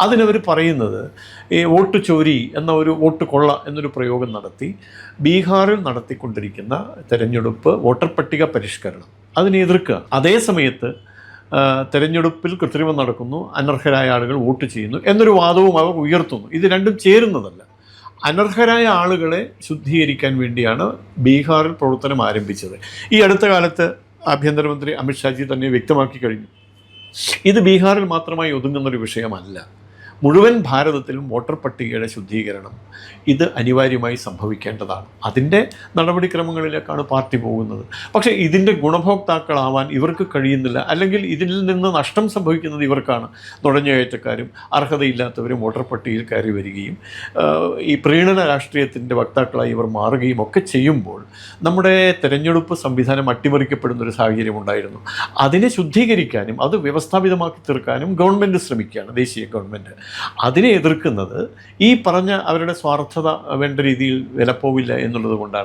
അതിനവർ പറയുന്നത് ഈ വോട്ട് ചോരി എന്ന ഒരു വോട്ട് കൊള്ള എന്നൊരു പ്രയോഗം നടത്തി ബീഹാറിൽ നടത്തിക്കൊണ്ടിരിക്കുന്ന തെരഞ്ഞെടുപ്പ് വോട്ടർ പട്ടിക പരിഷ്കരണം. അതിനെ എതിർക്കുക. അതേ സമയത്ത് തെരഞ്ഞെടുപ്പിൽ കൃത്രിമം നടക്കുന്നു. അനർഹരായ ആളുകൾ വോട്ട് ചെയ്യുന്നു എന്നൊരു വാദവും അവർ ഉയർത്തുന്നു. ഇത് രണ്ടും ചേരുന്നതല്ല. അനർഹരായ ആളുകളെ ശുദ്ധീകരിക്കാൻ വേണ്ടിയാണ് ബീഹാറിൽ പ്രവർത്തനം ആരംഭിച്ചത്. ഈ അടുത്ത കാലത്ത് ആഭ്യന്തരമന്ത്രി അമിത്ഷാജി തന്നെ വ്യക്തമാക്കി കഴിഞ്ഞു. ഇത് ബീഹാറിൽ മാത്രമായി ഒതുങ്ങുന്നൊരു വിഷയമല്ല. മുഴുവൻ ഭാരതത്തിലും വോട്ടർ പട്ടികയുടെ ശുദ്ധീകരണം. ഇത് അനിവാര്യമായി സംഭവിക്കേണ്ടതാണ്. അതിന്റെ നടപടിക്രമങ്ങളിലേക്കാണ് പാർട്ടി പോകുന്നത്. പക്ഷേ ഇതിന്റെ ഗുണഭോക്താക്കളാവാൻ ഇവർക്ക് കഴിയുന്നില്ല. അല്ലെങ്കിൽ ഇതിൽ നിന്ന് നഷ്ടം സംഭവിക്കുന്നത് ഇവർക്കാണ്. നുഴഞ്ഞുകയറ്റക്കാരും അർഹതയില്ലാത്തവരും വോട്ടർ പട്ടികയിൽ കയറി വരികയും ഈ പ്രീണന രാഷ്ട്രീയത്തിന്റെ വക്താക്കളായി ഇവർ മാറുകയും ഒക്കെ ചെയ്യുമ്പോൾ നമ്മുടെ തെരഞ്ഞെടുപ്പ് സംവിധാനം അട്ടിമറിക്കപ്പെടുന്ന ഒരു സാഹചര്യം ഉണ്ടായിരുന്നു. അതിനെ ശുദ്ധീകരിക്കാനും അത് വ്യവസ്ഥാപിതമാക്കി തീർക്കാനും ഗവൺമെന്റ് ശ്രമിക്കുകയാണ് ദേശീയ ഗവൺമെന്റ്. അതിനെ എതിർക്കുന്നത് ഈ പറഞ്ഞ അവരുടെ സ്വാർത്ഥത വേണ്ട രീതിയിൽ വിലപ്പോവില്ല എന്നുള്ളത് കൊണ്ടാണ്.